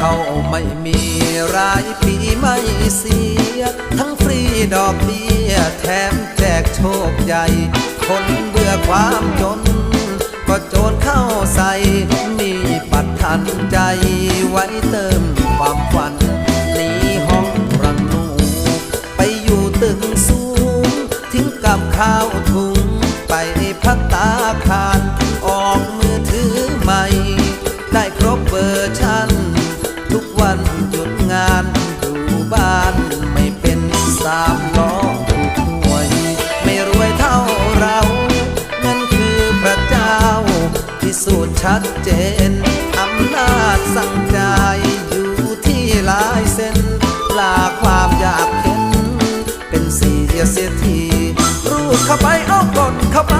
เขาไม่มีรายปีไม่เสีย ทั้งฟรีดอกเบี้ยแถมแจกโชคใหญ่ คนเบื่อความจน ก็โจรเข้าใส่มีปัดทันใจไว้เติมความฝันหนีห้องรังหนู ไปอยู่ตึกสูง ทิ้งกับข้าวถุง สามล้อถูกหวยไม่รวยเท่าเรานั่นคือพระเจ้าพิสูจน์ชัดเจนอำนาจสั่งใจายอยู่ที่ลายเส้นลาความอยากเห็นเป็นเสียเสียทีรูดเข้าไปเอากดเข้าไป